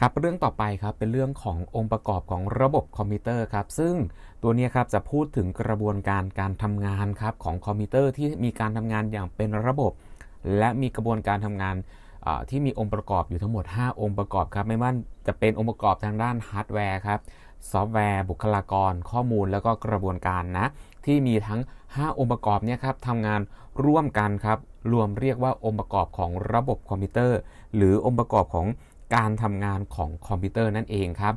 ครับเรื่องต่อไปครับเป็นเรื่องขององค์ประกอบของระบบคอมพิวเตอร์ครับซึ่งตัวนี้ครับจะพูดถึงกระบวนการการทำงานครับของคอมพิวเตอร์ที่มีการทำงานอย่างเป็นระบบ และมีกระบวนการทำงานที่มีองค์ประกอบอยู่ทั้งหมด 5 องค์ประกอบครับไม่ว่าจะเป็นองค์ประกอบทางด้านฮาร์ดแวร์ครับซอฟต์แวร์บุคลากร ข้อมูลแล้วก็กระบวนการนะที่มีทั้ง 5 องค์ประกอบเนี่ยครับทำงานร่วมกันครับรวมเรียกว่าองค์ประกอบของระบบคอมพิวเตอร์ หรือองค์ประกอบของ การทำงานของคอมพิวเตอร์นั่นเองครับ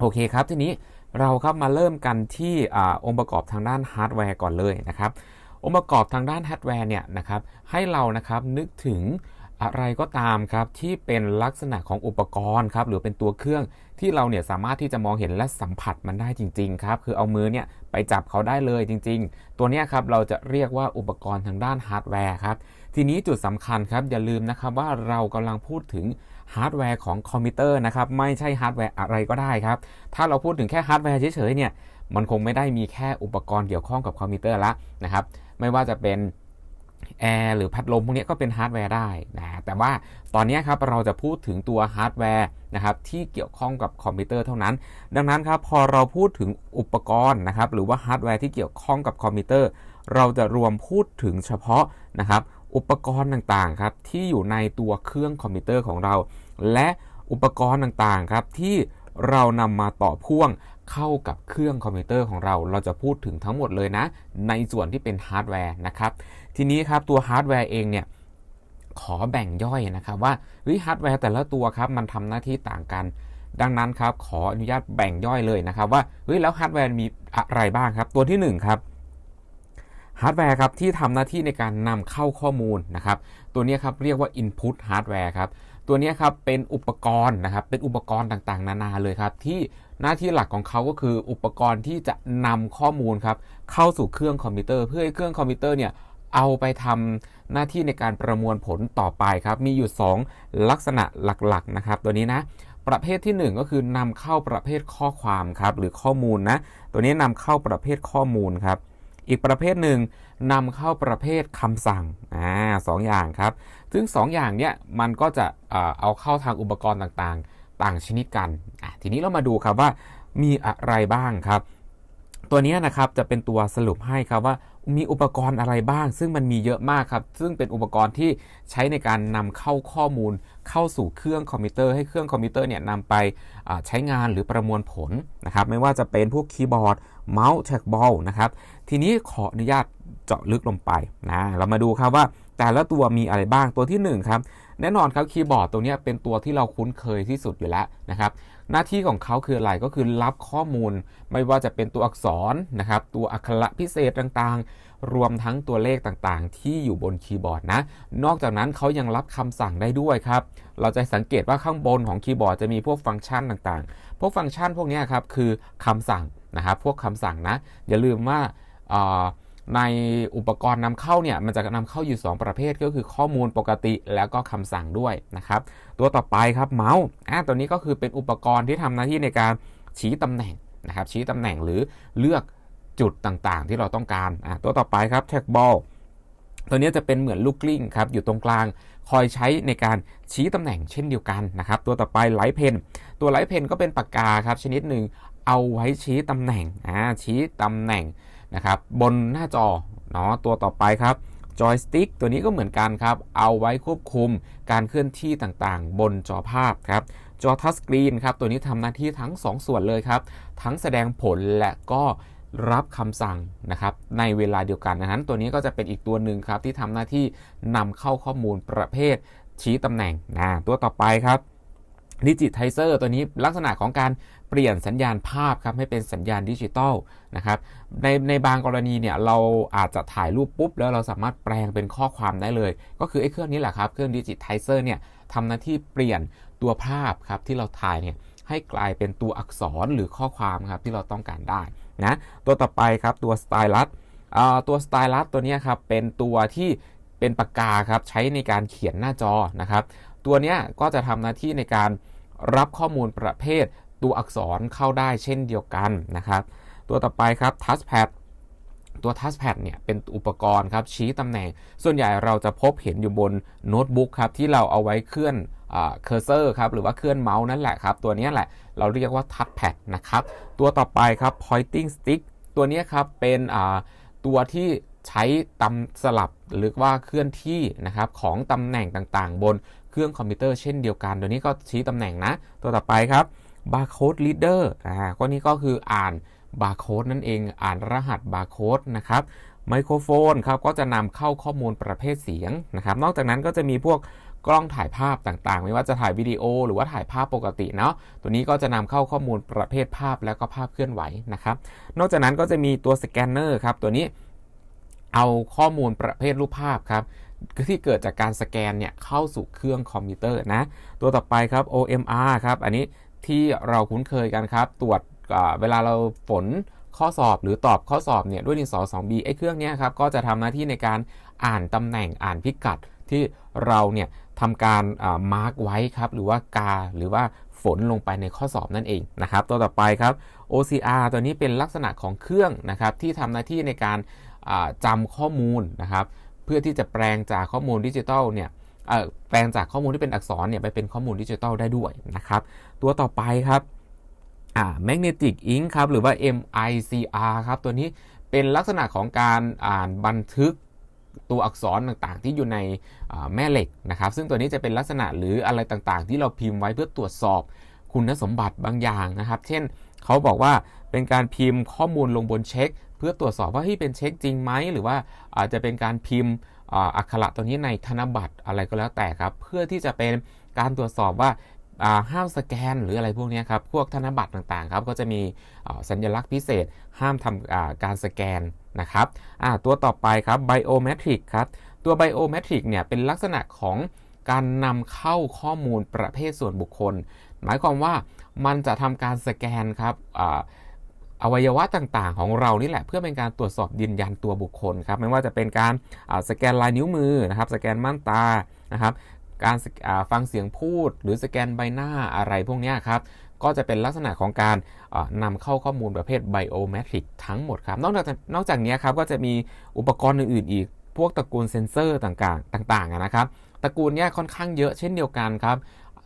โอเคครับทีนี้เราครับมาเริ่มกันที่อองค์ประกอบทางด้านฮาร์ดแวร์ก่อนเลยนะครับองค์ประกอบทางด้านฮาร์ดแวร์เนี่ยนะครับให้เรานะครับนึกถึงอะไรก็ตามครับที่เป็นลักษณะของอุปกรณ์ครับหรือเป็นตัวเครื่องที่เราเนี่ยสามารถที่จะมองเห็นและสัมผัสมันได้จริงๆครับคือเอามือเนี่ยไปจับเขาได้เลยจริง ๆ ตัวนี้ครับเราจะเรียกว่าอุปกรณ์ทางด้านฮาร์ดแวร์ครับทีนี้จุดสำคัญครับอย่าลืมนะครับว่าเรากำลังพูดถึง ฮาร์ดแวร์ของคอมพิวเตอร์นะครับไม่ใช่ฮาร์ดแวร์อะไรก็ได้ครับ ถ้าเราพูดถึงแค่ฮาร์ดแวร์เฉยๆเนี่ยมันคงไม่ได้มีแค่อุปกรณ์เกี่ยวข้องกับคอมพิวเตอร์ละนะครับไม่ว่าจะเป็นแอร์หรือพัดลมพวกนี้ก็เป็นฮาร์ดแวร์ได้นะแต่ว่าตอนนี้ครับเราจะพูดถึงตัวฮาร์ดแวร์นะครับที่เกี่ยวข้องกับคอมพิวเตอร์เท่านั้น ดังนั้นครับพอเราพูดถึงอุปกรณ์นะครับหรือว่าฮาร์ดแวร์ที่เกี่ยวข้องกับคอมพิวเตอร์ เราจะรวมพูดถึงเฉพาะนะครับ อุปกรณ์ต่างๆครับที่อยู่ในตัวเครื่องคอมพิวเตอร์ของเรา และอุปกรณ์ต่างๆครับที่เรานำมาต่อพ่วงเข้ากับเครื่องคอมพิวเตอร์ของเรา เราจะพูดถึงทั้งหมดเลยนะ ในส่วนที่เป็นฮาร์ดแวร์นะครับ ทีนี้ครับตัวฮาร์ดแวร์เองเนี่ยขอแบ่งย่อยนะครับว่าเฮ้ยฮาร์ดแวร์แต่ละตัวครับมันทำหน้าที่ต่างกัน ดังนั้นครับขออนุญาตแบ่งย่อยเลยนะครับว่าเฮ้ยแล้วฮาร์ดแวร์มีอะไรบ้างครับ ตัวที่หนึ่งครับ ฮาร์ดแวร์ครับที่ทำหน้าที่ในการนำเข้าข้อมูลนะครับตัวนี้ครับเรียกว่า Input Hardware ครับตัวนี้ครับเป็นอุปกรณ์นะครับเป็นอุปกรณ์ต่างๆ นานาเลยครับที่หน้าที่หลักของเขาก็คืออุปกรณ์ที่จะนำข้อมูลครับเข้าสู่เครื่องคอมพิวเตอร์ เพื่อให้เครื่องคอมพิวเตอร์เนี่ยเอาไปทำหน้าที่ในการประมวลผลต่อไปครับมีอยู่ 2 ลักษณะหลักๆนะครับตัวนี้นะประเภทที่ 1 ก็คือนำเข้าประเภทข้อความครับหรือข้อมูลนะตัวนี้นำเข้าประเภทข้อมูลครับ อีกประเภทหนึ่งนำเข้าประเภทคำสั่งอ่าสองอย่างครับ ซึ่ง2ออย่างเนี้ยมันก็จะเอาเข้าทางอุปกรณ์ต่างๆ ต่างชนิดกันอะทีนี้เรามาดูครับว่ามีอะไรบ้างครับ ตัวนี้นะครับจะเป็นตัวสรุปให้ครับว่า มีอุปกรณ์อะไรบ้าง ซึ่งมันมีเยอะมากครับ ซึ่งเป็นอุปกรณ์ที่ใช้ในการนำเข้าข้อมูล เข้าสู่เครื่องคอมพิวเตอร์ให้เครื่องคอมพิวเตอร์เนี่ยนำไปใช้งานหรือประมวลผลนะครับ ไม่ว่าจะเป็นพวกคีย์บอร์ดเมาส์แท็กบอลนะครับ ทีนี้ขออนุญาตเจาะลึกลงไปนะเรามาดูครับว่าแต่ละตัวมีอะไรบ้างตัวที่หนึ่งครับแน่นอนครับคีย์บอร์ดตัวนี้เป็นตัวที่เราคุ้นเคยที่สุดอยู่แล้วนะครับ หน้าที่ของเขาคืออะไรก็คือรับข้อมูล ไม่ว่าจะเป็นตัวอักษรนะครับ ตัวอักขระพิเศษต่างๆ รวมทั้งตัวเลขต่างๆ ที่อยู่บนคีย์บอร์ดนะ นอกจากนั้นเขายังรับคำสั่งได้ด้วยครับ เราจะสังเกตว่าข้างบนของคีย์บอร์ดจะมีพวกฟังก์ชันต่างๆ พวกฟังก์ชันพวกนี้ครับคือคำสั่งนะครับ พวกคำสั่งนะ อย่าลืมว่าออ ในอุปกรณ์นำเข้าเนี่ยมันจะนำเข้าอยู่ 2 ประเภทก็คือข้อมูลปกติแล้วก็คำสั่งด้วยนะครับ ตัวต่อไปครับเมาส์อ่าตัวนี้ก็คือเป็นอุปกรณ์ที่ทำหน้าที่ในการชี้ตำแหน่งนะครับชี้ตำแหน่งหรือเลือกจุดต่างๆ ที่เราต้องการอ่าตัวต่อไปครับแท็กบอลตัวนี้จะเป็นเหมือนลูกกลิ้งครับอยู่ตรงกลางคอยใช้ในการชี้ตำแหน่งเช่นเดียวกันนะครับ ตัวต่อไปไลท์เพนตัวไลท์เพนก็เป็นปากกาครับชนิดหนึ่งเอาไว้ชี้ตำแหน่งอ่าชี้ตำแหน่ง นะครับบนหน้าจอเนาะตัวต่อไปครับจอยสติ๊กตัวนี้ก็เหมือนกันครับ เอาไว้ควบคุมการเคลื่อนที่ต่างๆ บนจอภาพครับ จอทัชสกรีนครับ ตัวนี้ทำหน้าที่ทั้ง 2 ส่วนเลยครับ ทั้งแสดงผลและก็รับคำสั่งนะครับ ในเวลาเดียวกันดังนั้น ตัวนี้ก็จะเป็นอีกตัวหนึ่งครับ ที่ทำหน้าที่นำเข้าข้อมูลประเภทชี้ตำแหน่งนะตัวต่อไปครับ ดิจิไทเซอร์ตัวนี้ลักษณะของการเปลี่ยนสัญญาณภาพครับให้เป็นสัญญาณดิจิตอลนะครับในในบางกรณีเนี่ยเราอาจจะถ่ายรูปปุ๊บ แล้วเราสามารถแปลงเป็นข้อความได้เลย ก็คือไอ้เครื่องนี้แหละครับ เครื่องดิจิไทเซอร์เนี่ยทำหน้าที่เปลี่ยนตัวภาพครับที่เราถ่ายเนี่ยให้กลายเป็นตัวอักษรหรือข้อความครับที่เราต้องการได้นะตัวต่อไปครับตัวสไตลัสตัวสไตลัสตัวนี้ครับเป็นตัวที่เป็นปากกาครับใช้ในการเขียนหน้าจอนะครับ ตัวนี้ก็จะทำหน้าที่ในการรับข้อมูลประเภทตัวอักษรเข้าได้เช่นเดียวกันนะครับ ตัวต่อไปครับ touchpad ตัว touchpad เนี่ยเป็นอุปกรณ์ครับชี้ตำแหน่ง ส่วนใหญ่เราจะพบเห็นอยู่บนโน้ตบุ๊กครับที่เราเอาไว้เคลื่อนเคอร์เซอร์ครับหรือว่าเคลื่อนเมาส์นั่นแหละครับ ตัวนี้แหละเราเรียกว่าทัชแพดนะครับ ตัวต่อไปครับ pointing stick ตัวนี้ครับเป็นตัวที่ใช้ตำสลับหรือว่าเคลื่อนที่นะครับของตำแหน่งต่างๆ บน เครื่องคอมพิวเตอร์เช่นเดียวกัน ตัวนี้ก็ชี้ตำแหน่งนะ ตัวต่อไปครับ barcode reader อ่าก็นี่ก็คืออ่านบาร์โค้ดนั่นเอง อ่านรหัสบาร์โค้ดนะครับ ไมโครโฟนครับก็จะนำเข้าข้อมูลประเภทเสียงนะครับ นอกจากนั้นก็จะมีพวกกล้องถ่ายภาพต่างๆ ไม่ว่าจะถ่ายวิดีโอ หรือว่าถ่ายภาพปกติเนาะ ตัวนี้ก็จะนำเข้าข้อมูลประเภทภาพแล้วก็ภาพเคลื่อนไหวนะครับ นอกจากนั้นก็จะมีตัวสแกนเนอร์ครับ ตัวนี้เอาข้อมูลประเภทรูปภาพครับ ที่เกิดจากการสแกนเนี่ยเข้าสู่เครื่องคอมพิวเตอร์นะ ตัวต่อไปครับ OMR ครับอันนี้ที่เราคุ้นเคยกันครับ ตรวจเวลาเราฝนข้อสอบหรือตอบข้อสอบเนี่ยด้วยดินสอ 2B ไอ้เครื่องนี้ครับก็จะทำหน้าที่ในการอ่านตำแหน่งอ่านพิกัดที่เราเนี่ยทำการมาร์กไว้ครับ หรือว่ากาหรือว่าฝนลงไปในข้อสอบนั่นเองนะครับ ตัวต่อไปครับ OCR ตัวนี้เป็นลักษณะของเครื่องนะครับที่ทำหน้าที่ในการจำข้อมูลนะครับ เพื่อที่จะแปลงจากข้อมูลดิจิทัลเนี่ยแปลงจากข้อมูลที่เป็นอักษรเนี่ยไปเป็นข้อมูลดิจิทัลได้ด้วยนะครับ ตัวต่อไปครับอ่า magnetic ink ครับหรือว่า MICR ครับตัวนี้เป็นลักษณะของการอ่านบันทึกตัวอักษรต่างๆ ที่อยู่ในแม่เหล็กนะครับ ซึ่งตัวนี้จะเป็นลักษณะหรืออะไรต่างๆ ที่เราพิมพ์ไว้เพื่อตรวจสอบคุณสมบัติบางอย่างนะครับ เช่น เขาบอกว่าเป็นการพิมพ์ข้อมูลลงบนเช็ค เพื่อตรวจสอบว่าที่เป็นเช็คจริงไหมหรือว่าอาจจะเป็นการพิมพ์อักขระตัวนี้ในธนบัตรอะไรก็แล้วแต่ครับ เพื่อที่จะเป็นการตรวจสอบว่าห้ามสแกนหรืออะไรพวกนี้ครับ พวกธนบัตรต่างๆครับก็จะมีสัญลักษณ์พิเศษ ห้ามทำการสแกนนะครับตัวต่อไปครับ biometric ครับตัว biometric เนี่ยเป็นลักษณะของการนำเข้าข้อมูลประเภทส่วนบุคคล หมายความว่า มันจะทำการสแกนครับอวัยวะต่างๆ ของเรานี่แหละเพื่อเป็นการตรวจสอบยืนยันตัวบุคคลครับไม่ว่าจะเป็นการสแกนลายนิ้วมือนะครับสแกนม่านตานะครับการฟังเสียงพูด หรือสแกนใบหน้าอะไรพวกนี้ครับก็จะเป็นลักษณะของการนำเข้าข้อมูลประเภทไบโอเมตริกทั้งหมดครับ นอกจากนอกจากนี้ครับก็จะมีอุปกรณ์อื่นๆอีก พวกตระกูลเซนเซอร์ต่างๆ ต่างๆนะครับตระกูลนี้ค่อนข้างเยอะเช่นเดียวกันครับ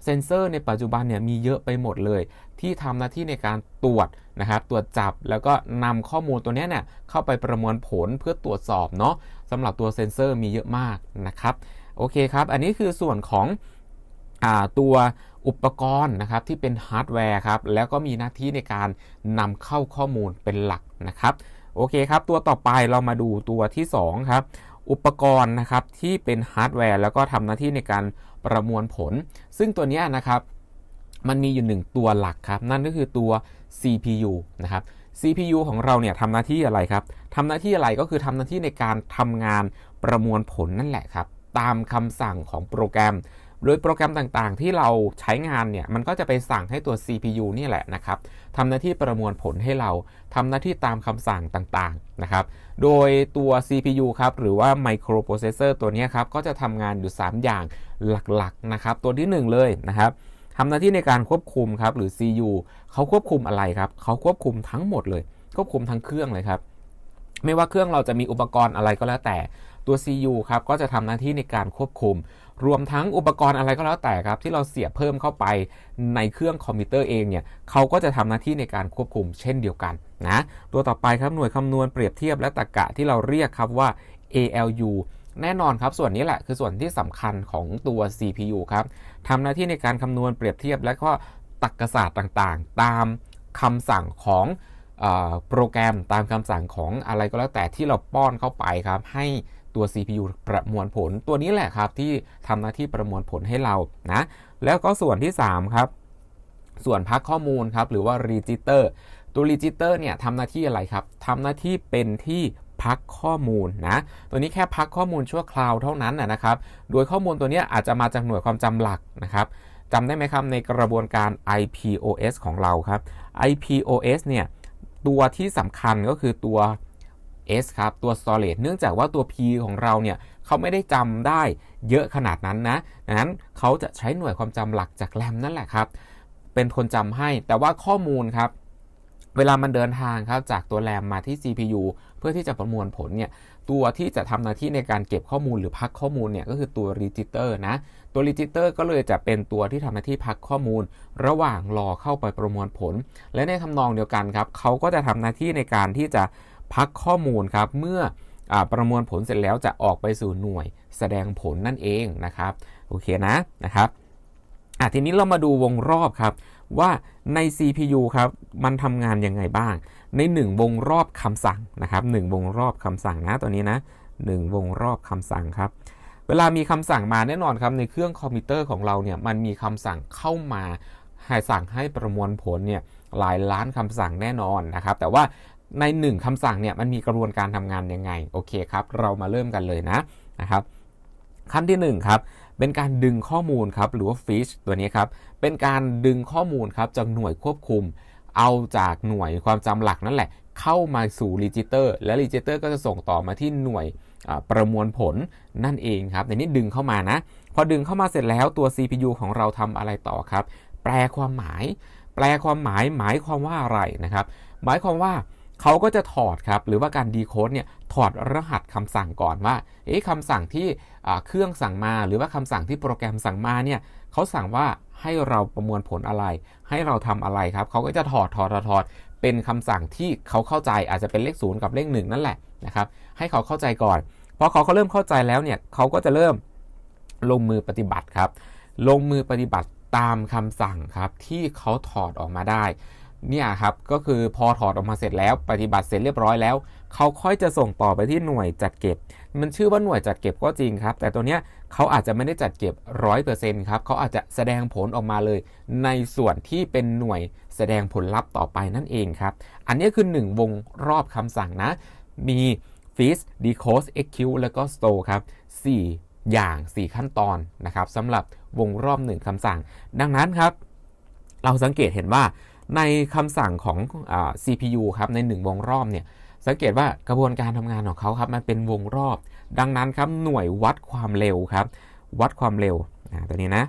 เซนเซอร์ในปัจจุบันเนี่ยมีเยอะไปหมดเลย ที่ทำหน้าที่ในการตรวจนะครับตรวจจับแล้วก็นำข้อมูลตัวนี้เนี่ยเข้าไปประมวลผลเพื่อตรวจสอบเนาะสำหรับตัวเซนเซอร์มีเยอะมากนะครับโอเคครับ อันนี้คือส่วนของอตัวอุปกรณ์นะครับที่เป็นฮาร์ดแวร์ครับแล้วก็มีหน้าที่ในการนำเข้าข้อมูลเป็นหลักนะครับโอเคครับ ตัวต่อไปเรามาดูตัวที่ 2 ครับ อุปกรณ์นะครับที่เป็นฮาร์ดแวร์แล้วก็ทำหน้าที่ในการประมวลผล ซึ่งตัวนี้นะครับมันมีอยู่หนึ่งตัวหลักครับนั่นก็คือตัว CPU นะครับ CPU ของเราเนี่ยทำหน้าที่อะไรครับทำหน้าที่อะไรก็คือทำหน้าที่ในการทำงานประมวลผลนั่นแหละครับ ตามคำสั่งของโปรแกรม โดยโปรแกรมต่างๆ ที่เราใช้งานเนี่ยมันก็จะไปสั่งให้ตัว CPU นี่แหละนะครับทำหน้าที่ประมวลผลให้เราทำหน้าที่ตามคำสั่งต่างๆนะครับ โดยตัว CPU ครับหรือว่า Microprocessor ตัวนี้ครับก็จะทำงานอยู่ 3 อย่างหลักๆนะครับตัวที่ 1 เลยนะครับทำหน้าที่ในการควบคุมครับหรือ CU เขาควบคุมอะไรครับเขาควบคุมทั้งหมดเลย ควบคุมทั้งเครื่องเลยครับไม่ว่าเครื่องเราจะมีอุปกรณ์อะไรก็แล้วแต่ ตัว CU ครับก็จะทำหน้าที่ในการควบคุม รวมทั้งอุปกรณ์อะไรก็แล้วแต่ครับ ที่เราเสียบเพิ่มเข้าไปในเครื่องคอมพิวเตอร์เองเนี่ยเขาก็จะทำหน้าที่ในการควบคุมเช่นเดียวกันนะตัวต่อไปครับหน่วยคำนวณเปรียบเทียบและตรรกะที่เราเรียกครับว่า ALU แน่นอนครับส่วนนี้แหละคือส่วนที่สำคัญของตัว CPU ครับทำหน้าที่ในการคำนวณเปรียบเทียบ และก็ตรรกศาสตร์ต่างๆ ตามคำสั่งของโปรแกรมตามคำสั่งของอะไรก็แล้วแต่ที่เราป้อนเข้าไปครับให้ ตัว CPU ประมวลผลตัวนี้แหละครับที่ทำหน้าที่ประมวลผลให้เรานะแล้วก็ส่วนที่ 3 ครับ ส่วนพักข้อมูลครับหรือว่า register ตัว register เนี่ยทำหน้าที่อะไรครับทำหน้าที่เป็นที่พักข้อมูลนะตัวนี้แค่พักข้อมูลชั่วคราวเท่านั้นนะครับ โดยข้อมูลตัวนี้อาจจะมาจากหน่วยความจำหลักนะครับจำได้ไหมครับในกระบวนการ IPOS ของเราครับ IPOS เนี่ยตัวที่สำคัญก็คือตัว S ครับตัว storage เนื่องจากว่าตัว P ของเราเนี่ยเขาไม่ได้จำได้เยอะขนาดนั้นนะดังนั้นเขาจะใช้หน่วยความจำหลักจากแรมนั่นแหละครับ เป็นคนจำให้ แต่ว่าข้อมูลครับเวลามันเดินทางครับจากตัวแรมมาที่ CPU เพื่อที่จะประมวลผลเนี่ยตัวที่จะทำหน้าที่ในการเก็บข้อมูลหรือพักข้อมูลเนี่ยก็คือตัว register นะตัว register ก็เลยจะเป็นตัวที่ทำหน้าที่พักข้อมูล ระหว่างรอเข้าไปประมวลผล และในทำนองเดียวกันครับเขาก็จะทำหน้าที่ในการที่จะ พักข้อมูลครับเมื่ออประมวลผลเสร็จแล้วจะออกไปสู่หน่วยแสดงผลนั่นเองนะครับโอเคนะนะครับทีนี้เรามาดูวงรอบครับว่าใน CPU ครับมันทำงานยังไงบ้าง ใน 1 วงรอบคำสั่งนะครับ1วงรอบคำสั่งนะตัวนี้นะ1วงรอบคำสั่งครับเวลามีคำสั่งมาแน่นอนครับในเครื่องคอมพิวเตอร์ของเราเนี่ยมันมีคำสั่งเข้ามาให้สั่งให้ประมวลผลเนี่ยหลายล้านคำสั่งแน่นอนนะครับ แต่ว่า ใน 1คำสั่งเนี่ยมันมีกระบวนการทำงานยังไงโอเคครับ เรามาเริ่มกันเลยนะนะครับขั้นที่1ครับเป็นการดึงข้อมูลครับหรือว่า fish ตัวนี้ครับเป็นการดึงข้อมูลครับจากหน่วยควบคุม เอาจากหน่วยความจำหลักนั่นแหละ เข้ามาสู่รีจิเตอร์และรีจิเตอร์ก็จะส่งต่อมาที่หน่วยประมวลผลนั่นเองครับในนี้ดึงเข้ามานะ พอดึงเข้ามาเสร็จแล้วตัว CPU ของเราทำอะไรต่อครับ แปลความหมาย แปลความหมายหมายความว่าอะไรนะครับ หมายความว่า เขาก็จะถอดครับ หรือว่าการดีโคดเนี่ยถอดรหัสคำสั่งก่อนว่า เอ๊ะคำสั่งที่เครื่องสั่งมา หรือว่าคำสั่งที่โปรแกรมสั่งมาเนี่ยเขาสั่งว่าให้เราประมวลผลอะไร ให้เราทำอะไรครับ เขาก็จะถอดถอดถอดเป็นคำสั่งที่เขาเข้าใจอาจจะเป็นเลขศูนย์กับเลขหนึ่งนั่นแหละนะครับ ให้เขาเข้าใจก่อนพอเขาเขาเริ่มเข้าใจแล้วเนี่ยเขาก็จะเริ่มลงมือปฏิบัติครับ ลงมือปฏิบัติตามคำสั่งครับที่เขาถอดออกมาได้ เนี่ยครับก็คือพอถอดออกมาเสร็จแล้วปฏิบัติเสร็จเรียบร้อยแล้ว เขาค่อยจะส่งต่อไปที่หน่วยจัดเก็บ มันชื่อว่าหน่วยจัดเก็บก็จริงครับ แต่ตัวเนี้ยเขาอาจจะไม่ได้จัดเก็บร้อยเปอร์เซ็นต์ครับเขาอาจจะแสดงผลออกมาเลย ในส่วนที่เป็นหน่วยแสดงผลลัพธ์ต่อไปนั่นเองครับ อันนี้คือ 1 วงรอบคำสั่งนะ มี feed decode execute แล้วก็ store ครับ 4 อย่าง 4 ขั้นตอนนะครับสำหรับวงรอบ 1คำสั่ง ดังนั้นครับ เราสังเกตเห็นว่า ในคำสั่งของอ CPU ครับใน 1 วงรอบเนี่ยสังเกตว่ากระบวนการทำงานของเขาครับมันเป็นวงรอบ ดังนั้นครับหน่วยวัดความเร็วครับ วัดความเร็วตัวนี้นะ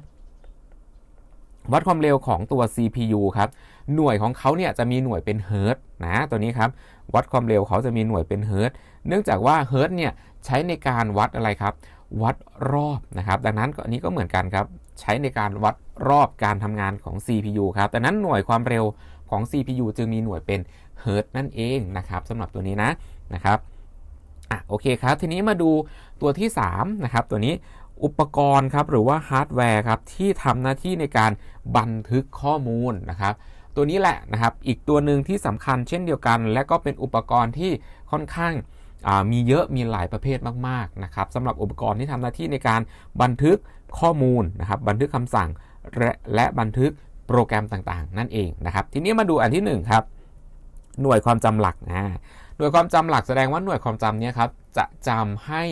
วัดความเร็วของตัว CPU ครับ หน่วยของเขาเนี่ยจะมีหน่วยเป็นเฮิร์ตนะ ตัวนี้ครับ วัดความเร็วเขาจะมีหน่วยเป็นเฮิร์ตเนื่องจากว่าเฮิร์ตเนี่ยใช้ในการวัดอะไรครับ วัดรอบนะครับ ดังนั้นอันนี้ก็เหมือนกันครับ ใช้ในการวัดรอบการทำงานของ CPU ครับ แต่นั้นหน่วยความเร็วของ CPU จึงมีหน่วยเป็นเฮิร์ตนั่นเองนะครับสำหรับตัวนี้นะนะครับอะโอเคครับ ทีนี้มาดูตัวที่ 3 นะครับ ตัวนี้อุปกรณ์ครับหรือว่าฮาร์ดแวร์ครับที่ทำหน้าที่ในการบันทึกข้อมูลนะครับตัวนี้แหละนะครับอีกตัวหนึ่งที่สำคัญเช่นเดียวกัน และก็เป็นอุปกรณ์ที่ค่อนข้างมีเยอะมีหลายประเภทมากๆนะครับสำหรับอุปกรณ์ที่ทำหน้าที่ในการบันทึก ข้อมูลนะครับบันทึกคำสั่งและและบันทึกโปรแกรมต่างๆ นั่นเองนะครับ ทีนี้มาดูอันที่1ครับหน่วยความจำหลักนะหน่วยความจำหลักแสดงว่าหน่วยความจำนี้ครับจะจำให้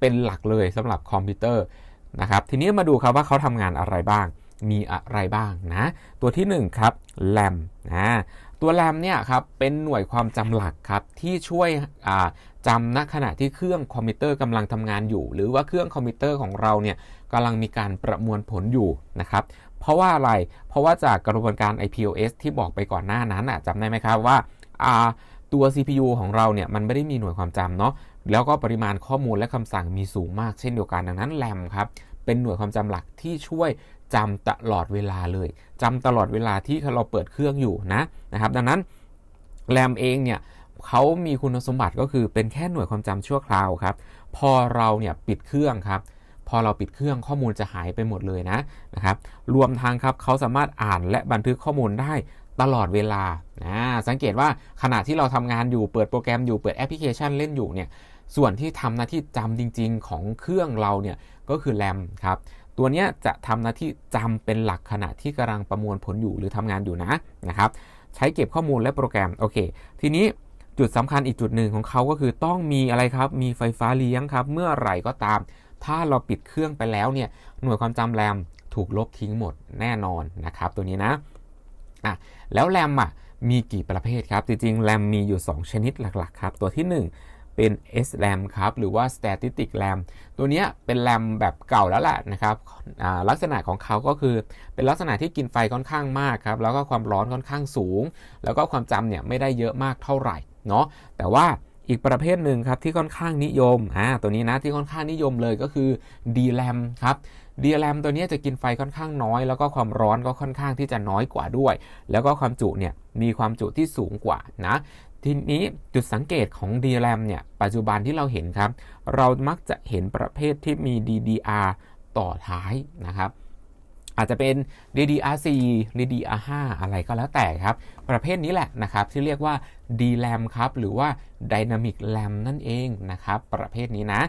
เป็นหลักเลยสำหรับคอมพิวเตอร์นะครับทีนี้มาดูครับว่าเขาทำงานอะไรบ้าง มีอะไรบ้างนะ ตัวที่1ครับแรมนะตัวแรมเนี่ยครับเป็นหน่วยความจำหลักครับที่ช่วยจำณขณะที่เครื่องคอมพิวเตอร์กำลังทำงานอยู่ หรือว่าเครื่องคอมพิวเตอร์ของเราเนี่ย กำลังมีการประมวลผลอยู่นะครับ เพราะว่าอะไร เพราะว่าจากกระบวนการ IPOS ที่บอกไปก่อนหน้านั้นจำได้ไหมครับว่าตัว CPU ของเราเนี่ยมันไม่ได้มีหน่วยความจำเนาะ แล้วก็ปริมาณข้อมูลและคำสั่งมีสูงมากเช่นเดียวกันดังนั้นแรมครับเป็นหน่วยความจำหลักที่ช่วยจำตลอดเวลาเลยจำตลอดเวลาที่เราเปิดเครื่องอยู่นะนะครับ ดังนั้นแรมเองเนี่ยเขามีคุณสมบัติก็คือเป็นแค่หน่วยความจำชั่วคราวครับ พอเราเนี่ยปิดเครื่องครับ พอเราปิดเครื่องข้อมูลจะหายไปหมดเลยนะนะครับ รวมทางครับเขาสามารถอ่านและบันทึกข้อมูลได้ตลอดเวลานะสังเกตว่าขณะที่เราทำงานอยู่เปิดโปรแกรมอยู่เปิดแอปพลิเคชันเล่นอยู่เนี่ยส่วนที่ทำหน้าที่จำจริง ๆ ของเครื่องเราเนี่ยก็คือแรมครับตัวนี้จะทำหน้าที่จำเป็นหลักขณะที่กำลังประมวลผลอยู่หรือทำงานอยู่นะนะครับใช้เก็บข้อมูลและโปรแกรมโอเค ทีนี้จุดสำคัญอีกจุดหนึ่งของเขาก็คือต้องมีอะไรครับ มีไฟฟ้าเลี้ยงครับ เมื่อไหร่ก็ตาม ถ้าเราปิดเครื่องไปแล้วเนี่ยหน่วยความจำแรมถูกลบทิ้งหมดแน่นอนนะครับ ตัวนี้นะอะแล้วแรมอะมีกี่ประเภทครับ จริงๆแรมมีอยู่ 2 ชนิดหลักๆครับ ตัวที่ 1 เป็น SRAM ครับ หรือว่า Static RAM ตัวนี้เป็นแรมแบบเก่าแล้วแหละนะครับลักษณะของเขาก็คือเป็นลักษณะที่กินไฟค่อนข้างมากครับ แล้วก็ความร้อนค่อนข้างสูง แล้วก็ความจำเนี่ยไม่ได้เยอะมากเท่าไหร่เนาะแต่ว่า อีกประเภทหนึ่งครับที่ค่อนข้างนิยมอ่าตัวนี้นะที่ค่อนข้างนิยมเลยก็คือ DRAM ครับ DRAM ตัวนี้จะกินไฟค่อนข้างน้อย แล้วก็ความร้อนก็ค่อนข้างที่จะน้อยกว่าด้วย แล้วก็ความจุเนี่ยมีความจุที่สูงกว่านะทีนี้จุดสังเกตของ DRAM เนี่ยปัจจุบันที่เราเห็นครับ เรามักจะเห็นประเภทที่มี DDR ต่อท้ายนะครับอาจจะเป็น DDR4 DDR5 อะไรก็แล้วแต่ครับ ประเภทนี้แหละนะครับ ที่เรียกว่า DRAM ครับ หรือว่า Dynamic RAM นั่นเองนะครับ ประเภทนี้นะ